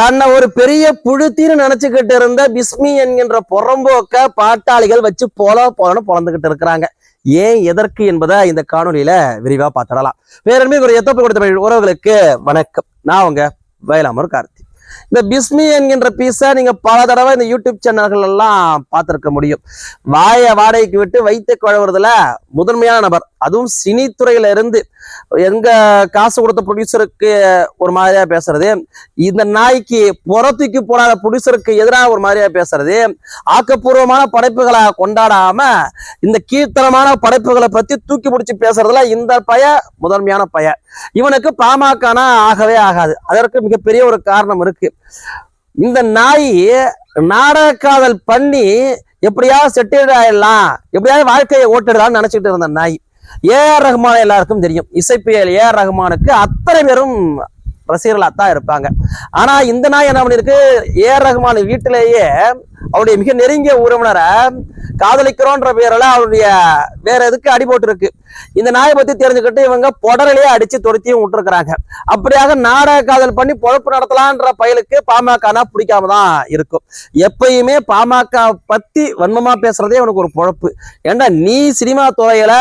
தன்னை ஒரு பெரிய புழுத்தின்னு நினைச்சுக்கிட்டு இருந்த பிஸ்மி என்கின்ற புறம்போக்க பாட்டாளிகள் வச்சு போல போலன்னு பொழந்துகிட்டு இருக்கிறாங்க. ஏன் எதற்கு என்பதை இந்த காணொலியில விரிவா பார்த்துடலாம். வேறமே ஒரு எத்தப்பு கொடுத்த உறவுகளுக்கு வணக்கம். நான் உங்க வயலாமர் கார்த்தி. இந்த பிஸ்மி என்கின்ற பீஸை நீங்க பல தடவை இந்த யூடியூப் சேனல்கள் எல்லாம் பார்த்திருக்க முடியும். வாயை வாடகைக்கு விட்டு வைத்து குழவுறதுல முதன்மையான நபர். அதுவும் சினித்துறையில இருந்து எங்க காசு கொடுத்த ப்ரொடியூசருக்கு ஒரு மாதிரியா பேசுறது. இந்த நாய்க்கு புறத்துக்கு போடாத ப்ரொடியூசருக்கு எதிராக ஒரு மாதிரியா பேசுறது. ஆக்கப்பூர்வமான படைப்புகளை கொண்டாடாம இந்த கீர்த்தனமான படைப்புகளை பத்தி தூக்கி பிடிச்சி பேசுறதுல இந்த பய முதன்மையான பய. இவனுக்கு பாமகனா ஆகவே ஆகாது. அதற்கு மிகப்பெரிய ஒரு காரணம் இருக்கு. இந்த நாய் நாடக காதல் பண்ணி எப்படியாவது செட்டில் ஆயிடலாம் எப்படியாவது வாழ்க்கையை ஓட்டிடலாம்னு நினைச்சிட்டு இருந்த நாய் ஏஆர் ரஹ்மான் எல்லாருக்கும் தெரியும். இசைப்பியல் ஏஆர் ரஹ்மானுக்கு அத்தனை பேரும் ரசிகர்களாக தான் இருப்பாங்க. ஆனால் இந்த நாய் என்ன பண்ணியிருக்கு ஏஆர் ரஹ்மான் வீட்டிலேயே அவருடைய மிக நெருங்கிய உறவினரை காதலிக்கிறோன்ற பேரில் அவருடைய வேற எதுக்கு அடிபோட்டிருக்கு இந்த நாயை பத்தி தெரிஞ்சுக்கிட்டு இவங்க புடரிலேயே அடிச்சு துரத்தியும் விட்டுருக்குறாங்க. அப்படியாக நாடக காதல் பண்ணி பொழப்பு நடத்தலான்ற பயலுக்கு பாமகனா பிடிக்காம தான் இருக்கும். எப்பயுமே பாமக பத்தி வன்மமா பேசுறதே அவனுக்கு ஒரு பொழப்பு. ஏண்டா நீ சினிமா துறையில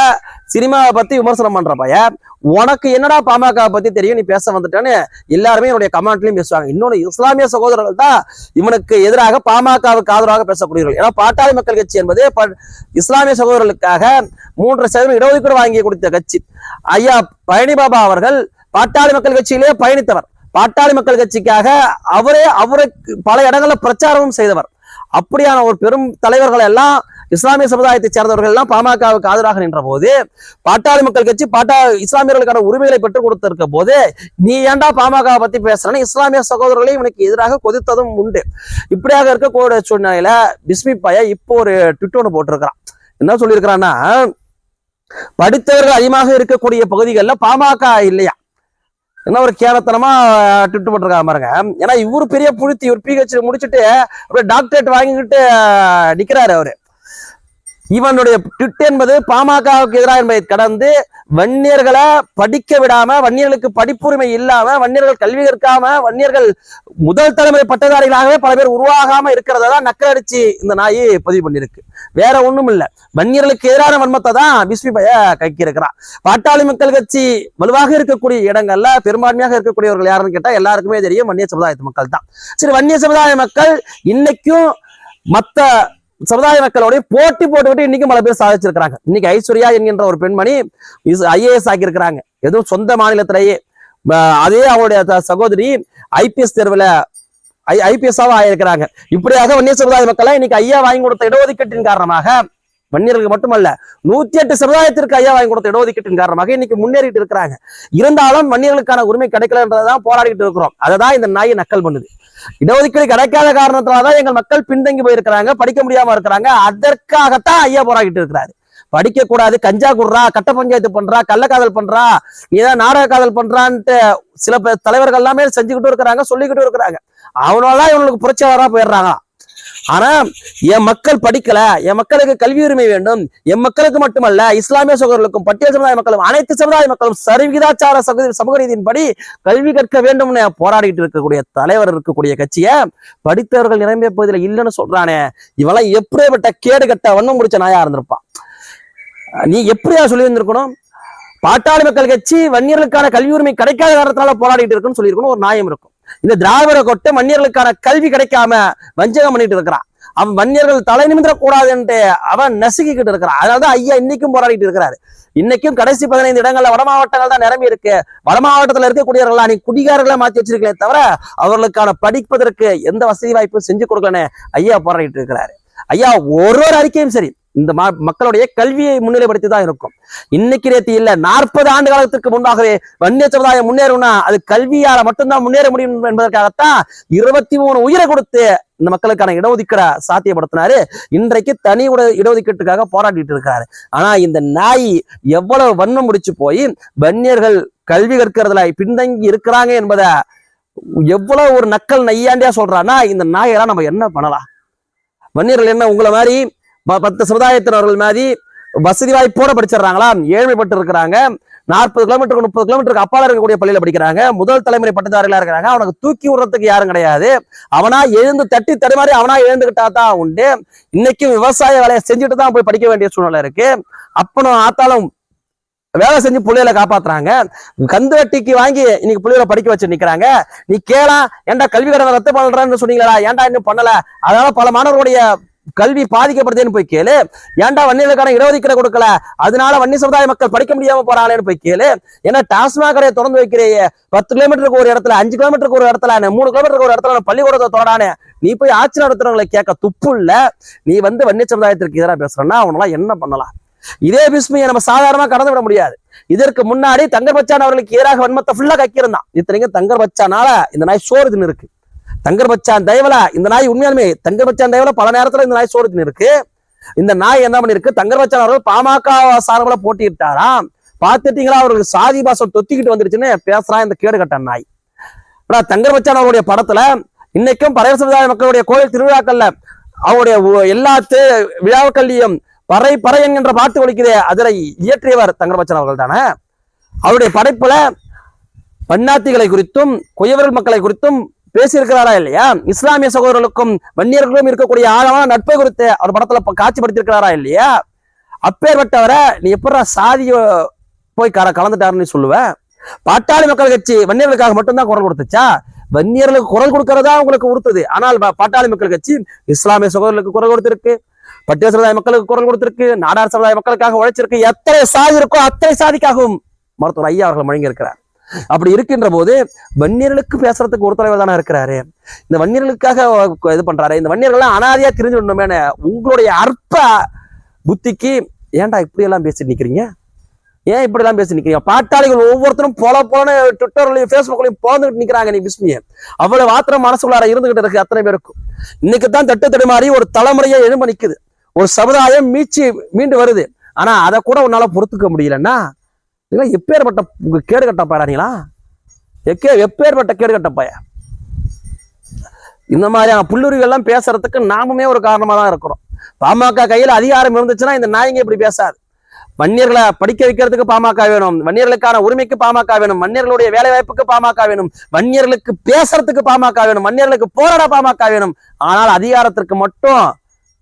சினிமாவை பத்தி விமர்சனம் பண்ற பையன் உனக்கு என்னடா பாமக பத்தி தெரியும் நீ பேச வந்துட்டேன்னு எல்லாருமே என்னுடைய கமெண்ட்லயும் பேசுவாங்க. இன்னொன்னு இஸ்லாமிய சகோதரர்கள் தான் இவனுக்கு எதிராக பாமகவுக்கு ஆதரவாக பேசக்கூடியவர்கள். ஏன்னா பாட்டாளி மக்கள் கட்சி என்பது ப- இஸ்லாமிய சகோதரர்களுக்காக மூன்று சதவீதம் இடஒதுக்கீடு வாங்கி கொடுத்த கட்சி. ஐயா பழனி பாபா அவர்கள் பாட்டாளி மக்கள் கட்சியிலே பயணித்தவர். பாட்டாளி மக்கள் கட்சிக்காக அவரே அவருக்கு பல இடங்களில் பிரச்சாரமும் செய்தவர். அப்படியான ஒரு பெரும் தலைவர்கள் எல்லாம் இஸ்லாமிய சமுதாயத்தை சேர்ந்தவர்கள் எல்லாம் பாமகவுக்கு ஆதரவாக நின்ற போது பாட்டாளி மக்கள் கட்சி பாட்டா இஸ்லாமியர்களுக்கான உரிமைகளை பெற்றுக் கொடுத்திருக்க போது நீ ஏன்டா பாமக பத்தி பேசுறேன்னு இஸ்லாமிய சகோதரர்களையும் இவனுக்கு எதிராக கொதித்ததும் உண்டு. இப்படியாக இருக்கக்கூடிய சூழ்நிலையில பிஸ்மி பாயா இப்போ ஒரு ட்விட் ஒன்று போட்டிருக்கிறான். என்ன சொல்லியிருக்கிறான்னா படித்தவர்கள் அதிகமாக இருக்கக்கூடிய பகுதிகளில் பாமக இல்லையா? என்ன ஒரு கேலத்தனமா ட்விட் போட்டிருக்காங்க பாருங்க. ஏன்னா இவரு பெரிய புழுத்தி ஒரு பிஹெச் முடிச்சுட்டு அப்படியே டாக்டரேட் வாங்கிக்கிட்டு நிக்கிறாரு அவரு. இவனுடைய ட்விட் என்பது பாமகவுக்கு எதிராக என்பதை கடந்து வன்னியர்களை படிக்க விடாம வன்னியர்களுக்கு படிப்புரிமை இல்லாம வன்னியர்கள் கல்வி கற்காம வன்னியர்கள் முதல் தலைமுறை பட்டதாரிகளாகவே பல பேர் உருவாகாம இருக்கிறத தான் நக்கலடிச்சு இந்த நாய் பதிவு பண்ணிருக்கு வேற ஒண்ணும் இல்ல. வன்னியர்களுக்கு எதிரான வன்மத்தை தான் பிஸ்மி பைய கைக்கி இருக்கிறான் பாட்டாளி மக்கள் கட்சி வலுவாக இருக்கக்கூடிய இடங்கள்ல பெரும்பான்மையாக இருக்கக்கூடியவர்கள் யாருன்னு கேட்டா எல்லாருக்குமே தெரியும் வன்னிய சமுதாயத்து மக்கள் தான் சரி வன்னிய சமுதாய மக்கள் இன்னைக்கும் மற்ற சமுதாய மக்களோடய போட்டி போட்டுக்கிட்டு இன்னைக்கும் பல பேர் சாதிச்சிருக்கிறாங்க. இன்னைக்கு ஐஸ்வர்யா என்கின்ற ஒரு பெண்மணி ஐஏஎஸ் ஆக்கியிருக்கிறாங்க. எதுவும் சொந்த மாநிலத்திலேயே அதே அவருடைய சகோதரி ஐபிஎஸ் தேர்வுல ஐ ஐபிஎஸ்ஸாவும் ஆயிருக்கிறாங்க. இப்படியாக வன்னிய சமுதாய மக்கள் இன்னைக்கு ஐயா வாங்கி கொடுத்த இடஒதுக்கீட்டின் காரணமாக வன்னியர்களுக்கு மட்டுமல்ல நூத்தி எட்டு சமுதாயத்திற்கு ஐயா வாங்கி கொடுத்த இடஒதுக்கீட்டின் காரணமாக இன்னைக்கு முன்னேறிட்டு இருக்கிறாங்க. இருந்தாலும் வன்னியர்களுக்கான உரிமை கிடைக்கலன்றதான் போராடிட்டு இருக்கிறோம். அதை தான் இந்த நாயை நக்கல் பண்ணுது. இடஒதுக்கீடு கிடைக்காத காரணத்தினாலதான் எங்கள் மக்கள் பின்தங்கி போயிருக்கிறாங்க படிக்க முடியாம இருக்கிறாங்க. அதற்காகத்தான் ஐயா போராடிட்டு இருக்கிறாரு. படிக்க கூடாது கஞ்சா குடுறா கட்ட பஞ்சாயத்து பண்றா கள்ளக்காதல் பண்றா நீதான் நாடக காதல் பண்றான்ட்டு சில பேர் தலைவர்கள் எல்லாமே செஞ்சுக்கிட்டும் இருக்கிறாங்க சொல்லிக்கிட்டும் இருக்கிறாங்க. அவனாலதான் இவங்களுக்கு புரட்சி வரா ஆனா என் மக்கள் படிக்கல. என் மக்களுக்கு கல்வி உரிமை வேண்டும். என் மக்களுக்கு மட்டுமல்ல இஸ்லாமிய சகோதரர்களுக்கும் பட்டியல் சமுதாய மக்களும் அனைத்து சமுதாய மக்களும் சரிவிகிதாச்சார சகோதரி சமூக ரீதியின்படி கல்வி கற்க வேண்டும்னு போராடிட்டு இருக்கக்கூடிய தலைவர் இருக்கக்கூடிய கட்சியை படித்தவர்கள் நிரம்பிய பகுதியில் இல்லைன்னு சொல்றானே. இவெல்லாம் எப்படிப்பட்ட கேடு கட்ட வண்ணம் முடிச்ச நாயா இருந்திருப்பான். நீ எப்படியா சொல்லி இருந்திருக்கணும்? பாட்டாளி மக்கள் கட்சி வன்னியர்களுக்கான கல்வி உரிமை கிடைக்காத காரணத்தினால போராடிட்டு இருக்குன்னு சொல்லியிருக்கணும். ஒரு நியாயம் இருக்கும். இந்த திராவிட கொட்டை வன்னியர்களுக்கான கல்வி கிடைக்காம வஞ்சகம் பண்ணிட்டு இருக்கிறான். அவன் வன்னியர்கள் தலை நிமிந்திர கூடாதுன்ட்டு அவன் நசுக்கிக்கிட்டு இருக்கிறான். அதனாலதான் ஐயா இன்னைக்கும் போராடிட்டு இருக்கிறாரு. இன்னைக்கும் கடைசி பதினைந்து இடங்கள்ல வட மாவட்டங்கள் தான் நிரம்பி இருக்கு. வட மாவட்டத்துல இருக்கக்கூடியவர்களா நீ குடிகாரர்களை மாத்தி வச்சிருக்கலே தவிர அவர்களுக்கான படிப்பதற்கு எந்த வசதி வாய்ப்பும் செஞ்சு கொடுக்கலன்னு ஐயா போராடிட்டு இருக்கிறாரு. ஐயா ஒரு ஒரு அறிக்கையும் சரி இந்த மக்களுடைய கல்வியை முன்னிலைப்படுத்தி தான் இருக்கும். இன்னைக்கு நேத்து இல்ல நாற்பது ஆண்டு காலத்திற்கு முன்பாகவே வன்னிய சமுதாயம் முன்னேறும்னா அது கல்வியால மட்டும்தான் முன்னேற முடியும் என்பதற்காகத்தான் இருபத்தி மூணு உயிரை கொடுத்து இந்த மக்களுக்கான இடஒதுக்கீட சாத்தியப்படுத்தினாரு. இன்றைக்கு தனி உட இடஒதுக்கீட்டுக்காக போராடிட்டு இருக்காரு. ஆனா இந்த நாய் எவ்வளவு வன்மம் முடிச்சு போய் வன்னியர்கள் கல்வி கற்கிறதுல பின்தங்கி இருக்கிறாங்க என்பதை எவ்வளவு ஒரு நக்கல் நையாண்டியா சொல்றான்னா இந்த நாயெல்லாம் நம்ம என்ன பண்ணலாம்? வன்னியர்கள் என்ன உங்களை மாதிரி பத்து சமுதாயத்தினர்கள் மாதிரி வசதி வாய்ப்போட படிச்சிடுறாங்களா ஏழ்மைப்பட்டு இருக்கிறாங்க நாற்பது கிலோமீட்டருக்கு முப்பது கிலோமீட்டருக்கு அப்பால இருக்கக்கூடிய பள்ளியில படிக்கிறாங்க. முதல் தலைமுறை பட்டதாரிகளா இருக்கிறாங்க. அவனுக்கு தூக்கி விடுறதுக்கு யாரும் கிடையாது. அவனா எழுந்து தட்டி தடுமாறி அவனா எழுந்துகிட்டா தான் உண்டு. இன்னைக்கும் விவசாய வேலையை செஞ்சுட்டு தான் போய் படிக்க வேண்டிய சூழ்நிலை இருக்கு. அப்பனும் ஆத்தாலும் வேலை செஞ்சு புள்ளையில காப்பாத்துறாங்க. கந்து வட்டிக்கு வாங்கி இன்னைக்கு புள்ளையில படிக்க வச்சு நிக்கிறாங்க. நீ கேளா ஏன்டா கல்வி கடனை ரத்து பண்றேன்னு சொன்னீங்களா ஏன்டா இன்னும் பண்ணல? அதனால பல மாணவர்களுடைய கல்வி பாதிக்கப்படுதுன்னு போய் கேளு. ஏன்டா வன்னியர்களுக்கான இடஒதுக்கீடு கொடுக்கல? அதனால வன்னி சமுதாய மக்கள் படிக்க முடியாம போறாங்களேன்னு போய் கேளு. ஏன்னா டாஸ்மாக் கடையை திறந்து வைக்கிறேயே? பத்து கிலோமீட்டருக்கு ஒரு இடத்துல அஞ்சு கிலோமீட்டருக்கு ஒரு இடத்துல மூணு கிலோமீட்டருக்கு ஒரு இடத்துல பள்ளிக்கூடத்தை தொடரானே நீ போய் ஆட்சி நடத்துறவங்களை கேட்க துப்பு இல்ல. நீ வந்து வன்னிய சமுதாயத்திற்கு எதிராக பேசுறேன்னா அவனெல்லாம் என்ன பண்ணலாம்? இதே பிஸ்மியை நம்ம சாதாரணமா கடந்து விட முடியாது. இதற்கு முன்னாடி தங்கர் பச்சான் அவர்களுக்கு எதிராக வன்மத்தை ஃபுல்லா கக்கியிருந்தான். இத்தனைக்கும் தங்கர் பச்சானால இந்த நாய் சோறு தின்னு இருக்கு தங்கர் பச்சான் தயவுல இந்த நாய் உண்மையாலுமே தங்கர் பச்சான் தயவுல பல நேரத்துல இந்த நாய் சோறு இருக்கு இந்த நாய் என்ன பண்ணிருக்கு? தங்கர் பச்சான் அவர்கள் பாமக சார்பில் போட்டியிட்டாராம். பார்த்துட்டீங்களா? அவருக்கு சாதி பாசம் தொத்திக்கிட்டு வந்துருச்சுன்னு பேசுறான் இந்த கேடு கட்ட நாய். ஆனா தங்கர் பச்சான் அவருடைய படத்துல இன்னைக்கும் பழைய சமுதாய மக்களுடைய கோயில் திருவிழாக்கள்ல அவருடைய ஒ- எல்லா விழாக்கள்லையும் பறை பறை என்கின்ற பாட்டு ஒழிக்கிறே அதில் இயற்றியவர் தங்கர் பச்சன் அவர்கள் தானே? அவருடைய படைப்புல பன்னாத்திகளை குறித்தும் குயவர்கள் மக்களை குறித்தும் பேசியிருக்கிறாரா இல்லையா? இஸ்லாமிய சகோதரர்களுக்கும் வன்னியர்களுக்கும் இருக்கக்கூடிய ஆழமான நட்பை குறித்து அவர் படத்துல ப- காட்சிப்படுத்தியிருக்கிறாரா இல்லையா? அப்பேற்பட்டவரை நீ எப்படா சாதிய போய் கலந்துட்டாருன்னு சொல்லுவ? பாட்டாளி மக்கள் கட்சி வன்னியர்களுக்காக மட்டும்தான் குரல் கொடுத்துச்சா? வன்னியர்களுக்கு குரல் கொடுக்கறதா உங்களுக்கு உறுத்துது? ஆனால் பாட்டாளி மக்கள் கட்சி இஸ்லாமிய சகோதரர்களுக்கு குரல் கொடுத்திருக்கு. பட்டியல் சமுதாய மக்களுக்கு குரல் கொடுத்திருக்கு. நாடார் சமுதாய மக்களுக்காக உழைச்சிருக்கு. எத்தனை சாதி இருக்கோ அத்தனை சாதிக்காகவும் மருத்துவர் ஐயா அவர்கள் வழங்கி இருக்கிறார் அப்படி இருக்கின்ற போது வன்னியர்களுக்கு பேசுறதுக்கு ஒரு தலைவர் தானே இருக்கிறாரு. இந்த வன்னியர்களுக்காக இது பண்றாரு. இந்த வன்னியர்கள்லாம் அனாதியா தெரிஞ்சு விடணுமே உங்களுடைய அற்ப புத்திக்கு ஏன்டா இப்படி எல்லாம் பேசிட்டு நிக்கிறீங்க? ஏன் இப்படி எல்லாம் பேசி நிக்கிறீங்க? பாட்டாளிகள் ஒவ்வொருத்தரும் போல போன ட்விட்டர்லயும் ஃபேஸ்புக்லயும் போந்துட்டு நிக்கிறாங்க நீ பிஸ்மிய அவ்வளவு ஆத்திரம் மனசுக்குள்ளார இருந்துகிட்டு இருக்கு அத்தனை பேருக்கும். இன்னைக்கு தான் தட்டு தடுமாறி ஒரு தலைமுறையை எழும்ப நிக்குது. ஒரு சமுதாயம் மீச்சு மீண்டு வருது. ஆனா அதை கூட உன்னால பொறுத்துக்க முடியலன்னா இதெல்லாம் எப்பேற்பட்ட கேடு கட்ட பாடாங்களா எக்கே எப்பேற்பட்ட கேடு கட்ட பய இந்த மாதிரியான புல்லுரிகள்லாம் பேசுறதுக்கு நாமுமே ஒரு காரணமாக தான் இருக்கிறோம். பாமக கையில் அதிகாரம் இருந்துச்சுன்னா இந்த நாயங்க இப்படி பேசாது. வன்னியர்களை படிக்க வைக்கிறதுக்கு பாமக வேணும். வன்னியர்களுக்கான உரிமைக்கு பாமக வேணும். வன்னியர்களுடைய வேலை வாய்ப்புக்கு பாமக வேணும். வன்னியர்களுக்கு பேசுறதுக்கு பாமக வேணும். வன்னியர்களுக்கு போராட பாமக வேணும். ஆனால் அதிகாரத்திற்கு மட்டும்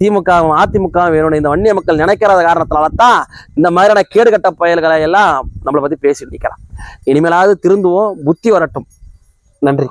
திமுகவும் அதிமுகவும் வேணும் இந்த வன்னிய மக்கள் நினைக்கிறத காரணத்தினால தான் இந்த மாதிரியான கேடுகட்ட பயல்களை எல்லாம் நம்மளை பத்தி பேசிட்டு நிற்கிறான் இனிமேலாவது திருந்துவோம் புத்தி வரட்டும். நன்றி.